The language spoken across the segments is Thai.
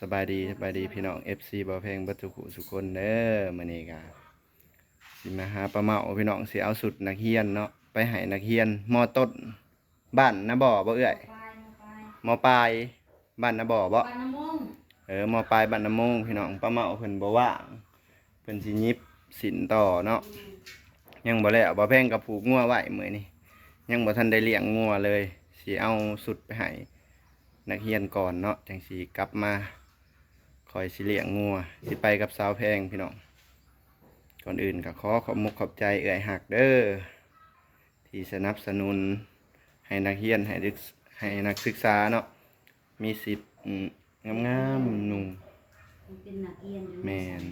สบายดีสบายดีพี่น้อง FC บ่าวแพงเบัตุขุสุคนเด้อมื้อนี้ก็สิมาหาปลาเมาพี่น้องสิเอาสุดนักเรียนเนาะไปให้นักเรียนมอต้นบ้านนะบ่บ่เอื้อยไปไปมอปลายบ้านนะบ่บ่ปานน้ำมงเออมอปลายบ้านน้ำมงพี่น้องปลาเมาเพิ่นบ่ว่างเพิ่นสิหยิบสินต่อเนาะยังบ่แล้วบ่าวแพงก็ผูกงัวไว้มื้อนี้ยังบ่ทันได้เลี้ยงงัวเลยสิเอาสุดไปให้นักเรียนก่อนเนาะจังสิกลับมาค อยสิเลี้ยงงัวสิไปกับสาวแพงพี่น้องก่อนอื่นก็ขอขอบมุกขอบใจเอื้อยหักเด้อที่สนับสนุนให้นักเรียนให้ดึกให้นักศึกษาเนาะมีสิทธิ์อืมงามๆหนุ่มมันเป็นนักเรียนอยู่แมน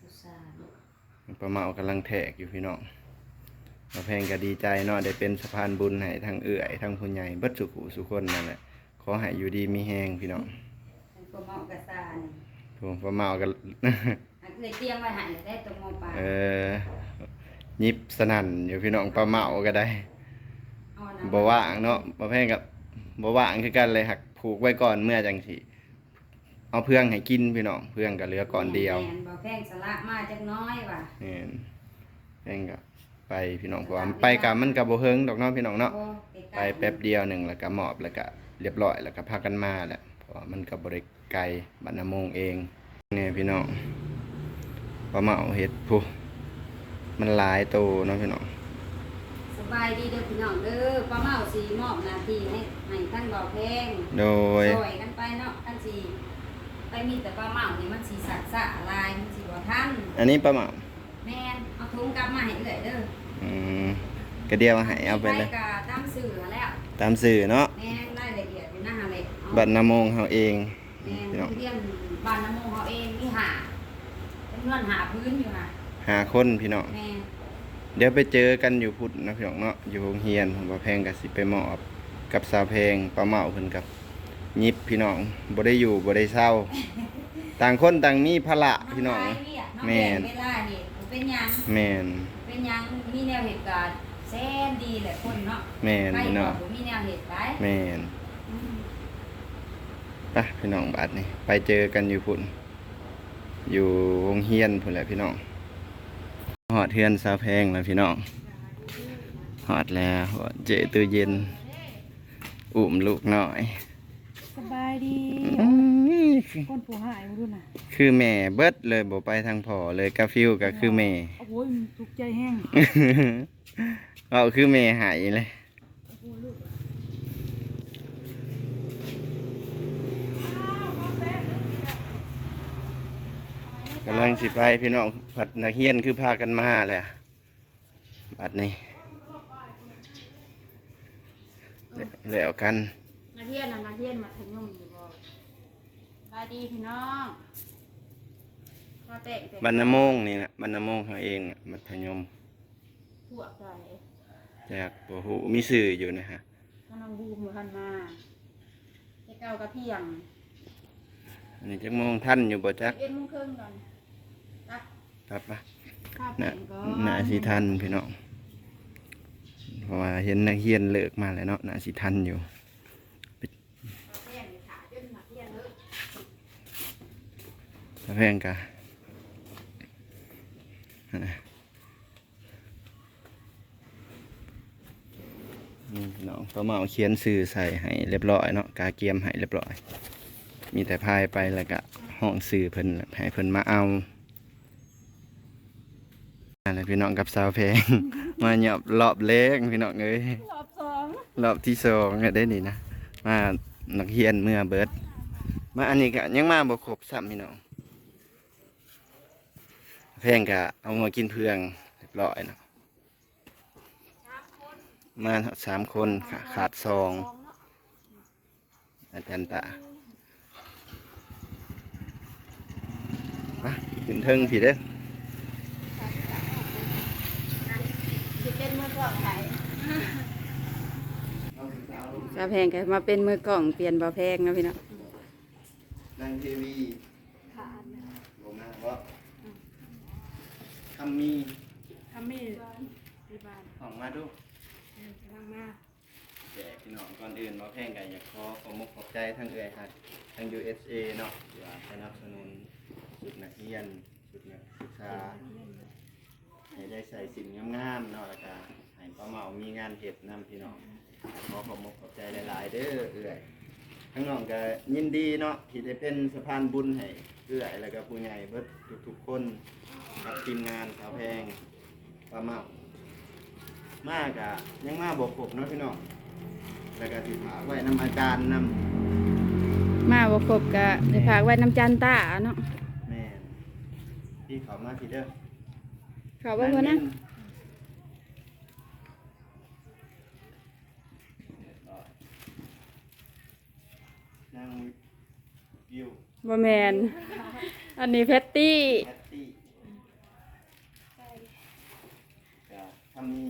สุสานประเมากำลังแทกอยู่พี่น้องมาแพงก็ดีใจเนาะได้เป็นสะพานบุญให้ทั้งเอื่อยทั้งผู้ใหญ่เบิดสุขุสุคนนั่นแหละขอให้อยู่ดีมีแหงพี่น้องเป็น ตัวเมากระซานผมประเมากัน อันเคยเตรียมไว้ให้ได้ตัวหมอปลาเออยิบสนั่นอยู่พี่น้องประเมาก็ได้เอานะบ่ว่างเนาะมาแพงกับบ่ว่างคือกันเลยหักผูกไว้ก่อนเมื่อจังสิเอาเพื่องให้กินพี่น้องเพื่องก็เหลือก่อนเดียวแม่นบ่แพงสละมาจักหน้อยว่ะนี่นแพงก็ไปพี่น้องเพราะว่าไปกับมันกับบ่เฮิงดอกเนาะพี่น้องเนาะ โอ้ไปแป๊บเดียวหนึ่งแล้วก็หมอบแล้วก็เรียบร้อยแล้วก็พากันมาแหละ เพราะว่ามันกับบริไกลบรรณมงเองเนี่ยพี่น้องปลาเมาเห็ดผู้มันหลายโตเนาะพี่น้องสบายดีเด้อพี่น้องเด้อป้าเมาสีมอบหน้าที่ให้ให้ท่านบ่แพงโดยช่วยกันไปเนาะท่านสิไปมีแต่ป้าเมานี่มันสิสักษะลายมันสิบ่ทันอันนี้ปลาเมาแม่นเอาถุงกลับมาให้เอื้อยเด้ออืมกระเดียวให้เอาไปเลยกะตามสื่อแล้วตามสื่อเนาะแม่น เลยเอาบรรณมงเฮาเองแม่นพี่น้องเรียนบ้านน้ำมงเขาเองมีหาจำนวนหาพื้นอยู่ค่ะหาคนพี่น้องแม่นเดี๋ยวไปเจอกันอยู่พุทธนะพี่น้องเนาะอยู่โรงเรียนผมว่าแพงกับสิไปมอบกับสาวแพงปลาเมาเพิ่นกับยิบพี่น้องบ่ได้อยู่บ่ได้เศร้า ต่างคนต่างมีภาระพี่น้องมัหลายเวียกเนาะแม่นเวลานี่เป็นหยังแม่นเป็นหยังมีแนวเหตุการณ์แสนดีแหละคนเนาะแม่นใครพี่บน้ออกงบ่มีแนวเหตุไปแม่นอืม ไปพี่น้องบาดนี่ไปเจอกันอยู่พุ่น อยู่วงเฮียนพุ่นแหละพี่น้องหอดเทือนสาวแพงแล้วพี่น้องหอดแล้วเจตู้เย็น อุ่มลูกน้อยสบายดีอื้อคนผู้หายมาดูน่ะคือแม่เบิดเลยบ่ไปทางพ่อเลยกาฟิวก็คือแม่ โอ้โหถูกใจแห้งเอาคือแม่หายเลย กำลังสิไปพี่น้องผัดนักเฮียนคือพากันมาแหละบัดนี้แล้วกันนาเทียนน่ะนาเทียนมาถึงยมอยู่บ่สบายดีพี่น้องข้าแตกแต่บรรณมงนี่นะบรรณมงเขาเองน่ะมัธยมพวกใจจากโอ้โหมีสื่ออยู่นะฮะกำลังบูมอยู่ทันมาแต่เก่ากระเพียงอันนี้จักโมงท่านอยู่บ่จักเอ็ดโมงครึ่งก่อน ตักครับปะข้าวน่ะแป้งก่อนน่าสิทันพี่น้องเพราะว่าเห็นนักเรียนเลิกมาแล้วเนาะน่าสิทันอยู่ข้าวแป้งนี่ขาจนนาเทียนเลยถ้าแพงกะนี่พี่น้องป้าเมาเขียนสื่อใส่ให้เรียบร้อยเนาะกาเกียมให้เรียบร้อย มีแต่พายไปแล้วก็ห้องสื่อเพิ่นให้เพิ่นมาเอา อะไรพี่น้องกับสาวแพง มาเหยอบรอบเล็กพี่น้องเอ้ยรอบสองรอบที่สองก็ได้นี่นะมานักเรียนเมื่อเบิดมาอันนี้ก็ยังมาบ่ครบซ้ำพี่น้องแพงก็เอามากินเพื่องเรียบร้อยเนาะมาสามคนขาขาดสองอาจารย์ตามาขึ้นเทิงพี่เด้อ เป็นมือกล่องไทยกาแพงก็มาเป็นมือกล่องเปลี่ยนบ่แพงนะพี่น้องนั่งทีวีบ่มาบ่คำมีทำมีที่บ้านของมาดูกำลังมาแจกพี่น้องก่อนอื่นบ่แพงก็อยากขอขอบมุกขอบใจทั้งเอื้อยฮัดทั้ง USA เนาะที่ว่าสนับสนุนสุดนักเรียนสุดนักศึกษา ให้ได้ใส่สิ่งงามๆเนาะแล้วก็ให้ป้าเมามีงานเฮ็ดนํพี่น้องขอขอบมุกขอบใจหลาย ๆ เด้อเอื้อยทั้งน้องก็ยินดีเนาะที่ได้เป็นสะพานบุญให้เอื้อยแล้วก็ผู้ใหญ่เบิดทุกๆคนกับทีมงานสาวแพงป้าเมามากอะยังมาบอกผมเนาะพี่น้องแล้วก็สิฝากไว้นำอาจารย์นมาบ่ครบก็ได้ฝากไว้น้ำจันตาเนาะำแม่นพี่เขามาพี่เด้อ ขอบคุณนะนั่งวิวบ่แมน อันนี้เพตตี้แพตตี้ก็ทำมี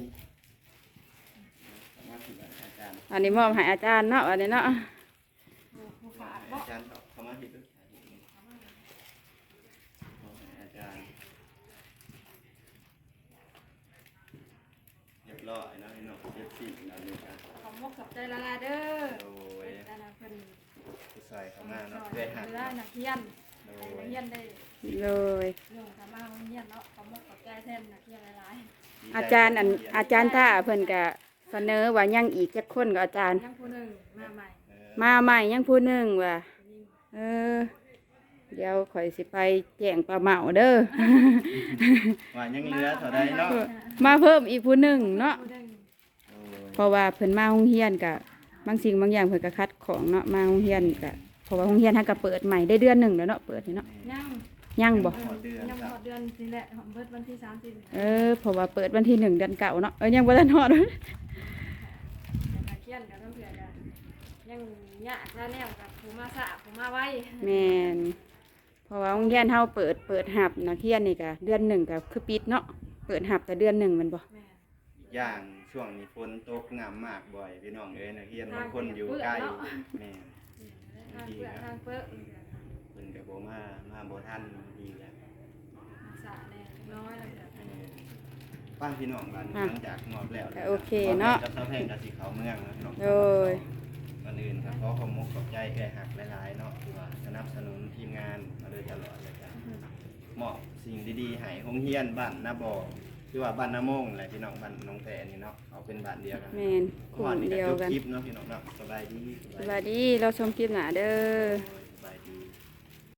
มาถึงอาจารย์อันนี้มอบให้อาจารย์เนาะอันนี้เนาะ อาจารย์ตอบเข้ามาพี่ด้วยอาจารย์เรียบร้อยเนาะพี่น้องเรียบร้อยแล้วนี่กันขอบมุกขอบใจละลาเด้อโดยอาจารย์เพิ่นผู้ใส่เข้ามาเนาะเพื่อหักเวลานักเรียนโดให้นัยกเรียนได้เลยเรื่องทำมาโรงเรียนเนาะขอบมุกขอบใจแทนนักเรียนหลายอาจารย์อันอาจารย์ท่าเพิ่นก็เสนอว่ายังอีกจักคนก็อาจารย์ๆยังผู้หนึงมาใหม่เออมาใหม่ยังผู้หนึงว่ะเออ เดี๋ยวข่อยสิไปแจ้งปลาเหมาเด้อ ว่ายังเหลือเท่าใดเนาะมาเพิ่มอีกผู้หนึงเนาะผู้หนึงโอ้ยเพราะว่าเพิ่นมาโรงเรียนก็บางสิ่งบางอย่างเพิ่นก็คัดของเนาะมาโรงเรียนก็เพราะว่าโรงเรียนเฮาก็เปิดใหม่ได้เดือนหนึงแล้วเนาะเปิดนี่เนาะยังยังบ่ยังหมดเดือนนี่แหละเบิดวันที่30เออเพราะว่าเปิดวันที่หนึ่งเดือนเก่าเนาะเออยังบ่ทันฮอดนักเรียนกับต้องเพื่อนกันยังยากแล้วแนวกับผู้มาสะผู้มาไว้แม่น เพราะว่าโรงเรียนเฮาเปิดเปิดหับนักเรียนนี่ก็เดือนหนึ่งก็คือปิดเนาะเปิดหับแต่เดือนหนึ่งแมันบ่แม่อีกอย่างช่วงนี้ฝนตกงามมากบ่อยพี่น้องเอ้ยนักเรียนบางคนอยู่ใกล้แม่ทางเพื่อทางเพื่อเพิ่นก็บ่มามาบ่ทันดีแหละสะแน่น้อยแล้วเออป้าพี่น้องบ้านหลังจากมอบแล้วก็โอเคเนาะ กับเจ้าแพงกับสิเขาเมืองนะพี่น้อง โดยก่ อนอื่นก็ขอขอบมุกขอบใจแก่หักหลายๆเนาะที่ว่าสนับสนุนทีมงานมาโดยตลอดเลยจ้ะเหมาะสิ่งดีๆให้โรงเรียนบ้านนาบ่อคือว่าบ้านนาโมงแหละพี่น้องบ้านน้องแต่นี่เนาะเอาเป็นบ้านเดียวกันแม่นกลุ่มเดียวกันคลิปเนาะพี่น้องเนาะสบายดีสวัสดีเราชมคลิปหน้าเด้อโดย